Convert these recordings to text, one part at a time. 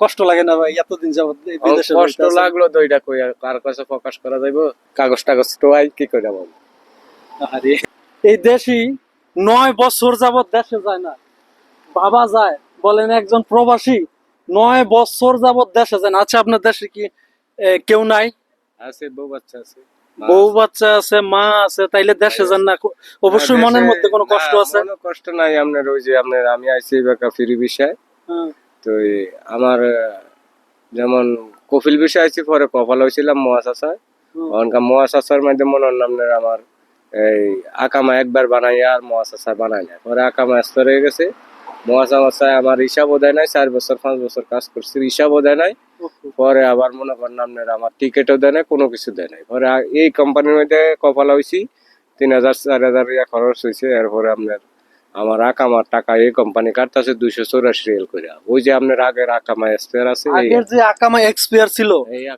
কষ্ট লাগে না ভাই এতদিন যাবত বিদেশে কষ্ট লাগল তো এটা কই কার কাছে প্রকাশ করা যাইব? কাগজ টাগজ টোয়াই কি করে বল? আরে এই দেশি নয় বছর যাবত দেশে যায় না। বাবা যায় বলেন একজন প্রবাসী নয় বছর যাবত দেশে যায় না। আচ্ছা আপনার দেশে কি কেউ নাই? আছে বউ বাচ্চা আছে। বউ বাচ্চা আছে মা আছে তাইলে দেশে যান না। অবশ্যই মনের মধ্যে কোনো কষ্ট আছে? কষ্ট নাই। আপনার ওই যে আপনার আমি আইসি বেকা ফ্রি বিষয়। হ্যাঁ। তো আমার যেমন কফিল বিষয় আইসি পরে কপাল হয়েছিলাম মহাশাসায় হুম। অনকা মহাশাসার মধ্যে মনে হল আপনার আমার। এই আকামা একবার বানাই আর মহাশাসা বানাই না পরে আকামা স্তর হয়ে গেছে। আমার হিসাবও দেয় নাই চার বছর পাঁচ বছর কাজ করছি হিসাবও দেয় নাই। পরে আবার মনে করেন আপনার আমার টিকিটও দেয় নাই কোনো কিছু দেয় নাই। পরে এই কোম্পানির মধ্যে কপাল হয়েছি তিন হাজার চার হাজার খরচ হয়েছে। এরপরে আপনার আমার আকামার টাকা এই কোম্পানি কাটতেছে দুইশো চৌরাশি রিয়েল করে ওই যে আপনার আগের আকামা স্পেয়ার আছে আগের যে আকামা এক্সপায়ার ছিল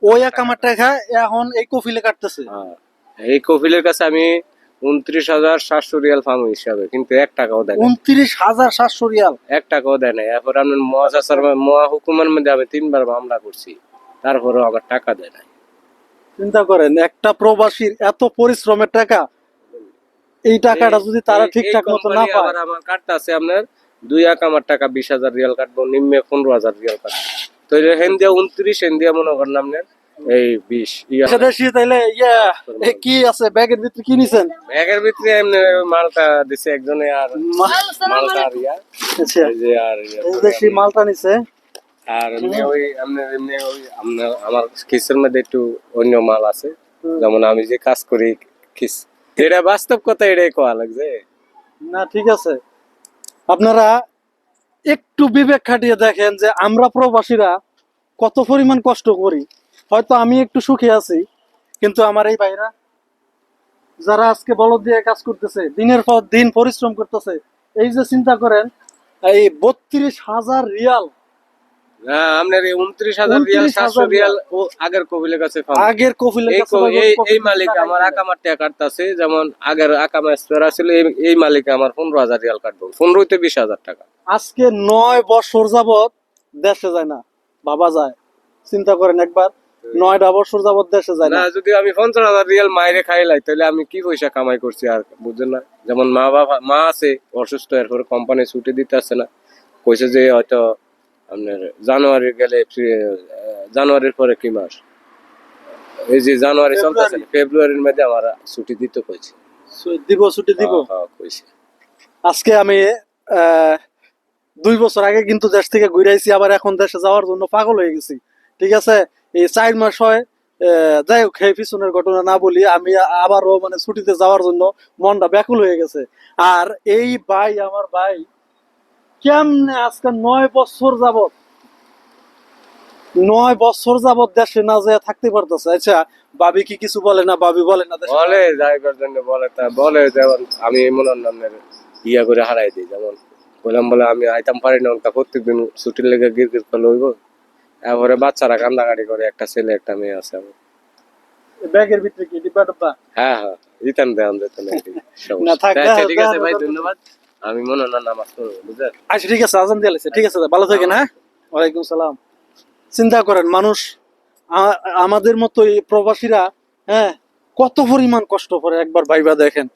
ওই আকামার টাকা। এখন এই কফিলে কাটতেছে। হ্যাঁ। এই কফিলের কাছে আমি উনত্রিশ হাজার সাতশো রিয়াল ফার্ম হিসাবে কিন্তু এক টাকাও দেয় উনত্রিশ হাজার সাতশো রিয়াল এক টাকাও দেয় নাই। এরপর আমি মহাশাসার মহা হুকুমের মধ্যে আমি তিনবার মামলা করছি। তারপরেও আমার টাকা দেয় নাই। চিন্তা করেন একটা প্রবাসীর এত পরিশ্রমের টাকা এই টাকাটা যদি তারা ঠিকঠাক মতো না পায়। আবার আমার কাটতে আছে আপনার দুই এক আমার টাকা বিশ হাজার রিয়াল কাটবো নিম্নে পনেরো হাজার রিয়াল কাটবো। তো হেন দিয়া উনত্রিশ হেন দিয়া মনে করেন আপনার এই বিশ ইয়া তাইলে ইয়া কি আছে? ব্যাগের ভিতরে কি নিছেন? ব্যাগের ভিতরে এমনি মালটা দিছে একজনে আর মালটা আর ইয়া। আচ্ছা। যে আর দেশি মালটা নিছে। আর এমনি ওই আপনার এমনি ওই আমার কিসের মধ্যে একটু অন্য মাল আছে। যেমন আমি যে কাজ করি কিস এটা বাস্তব কথা, এটাই কোয়া লাগছে। না, ঠিক আছে। আপনারা একটু বিবেক খাটিয়ে দেখেন যে আমরা প্রবাসীরা কত পরিমাণ কষ্ট করি। হয়তো আমি একটু সুখে আছি, কিন্তু আমার এই ভাইরা যারা আজকে বলদ দিয়ে কাজ করতেছে, দিনের পর দিন পরিশ্রম করতেছে, এই যে চিন্তা করেন, এই বত্রিশ হাজার রিয়াল আপনার উনত্রিশ হাজার রিয়াল সাতশো রিয়াল ও আগের কাছে আগের কফিলের এই কাছে কো- ভাই ওই এই- এই কফিলের মালিক আমার আকামার টাকা কাটতেছে। যেমন আগের আকামা স্পেয়ার ছিল এই- এই মালিক আমার পনেরো হাজার রিয়াল কাটবো। পনেরোতে বিশ হাজার টাকা। আজকে নয় বছর যাবত দেশে যায় না বাবা যায়। চিন্তা করেন একবার নয়টা বছর যাবত দেশে যায় না। যদি আমি পঞ্চাশ হাজার রিয়াল মাইরে খাইলাই তাহলে আমি কি পয়সা কামাই করছি আর বুঝছেন না? যেমন মা বাবা মা আছে অসুস্থ এরপরে কোম্পানি ছুটি দিতে আসছে না। কইছে যে হয়তো আপনার জানুয়ারি গেলে জানুয়ারির পরে কি মাস? এই যে জানুয়ারি চলতেছে ফেব্রুয়ারির মধ্যে আমার ছুটি দিতে কইছে। দিব ছুটি দিব? হ্যাঁ, হ্যাঁ, কইছে। আজকে আমি দুই বছর আগে কিন্তু দেশ থেকে ঘুরে আইছি আবার এখন দেশে যাওয়ার জন্য পাগল হয়ে গেছি। ঠিক আছে? এই চার মাস হয় যাই হোক এই পিছনের ঘটনা না বলি আমি আবারও মানে ছুটিতে যাওয়ার জন্য মনটা ব্যাকুল হয়ে গেছে। আর এই ভাই আমার ভাই কেমনে আজকে নয় বছর যাবত নয় বছর যাবত দেশে না যায় থাকতে পারতেছে। আচ্ছা বাবি কি কিছু বলে না বাবি বলে না বলে যাইবার জন্য বলে তা বলে যেমন আমি মনে নামের ইয়া করে হারাই দিই যেমন বললাম বলে আমি আইতাম পারি না ওনকা প্রত্যেকদিন ছুটির লেগে গির গির করে লইব। তারপরে বাচ্চারা কান্দাকাটি করে একটা ছেলে একটা মেয়ে আছে আমার। ব্যাগের ভিতরে কি? ডিব্বা ডব্বা হ্যাঁ হ্যাঁ ইতান দেন দিত না থাক, আচ্ছা, ঠিক আছে ভাই ধন্যবাদ। আমি মনে না নামাজ পড়ব আচ্ছা ঠিক আছে, আজান দিয়ে ঠিক আছে, ভালো থাকেন হ্যাঁ? ওয়ালাইকুম সালাম। চিন্তা করেন, মানুষ আমাদের মতো এই প্রবাসীরা হ্যাঁ কত পরিমাণ কষ্ট করে একবার ভাইবা দেখেন।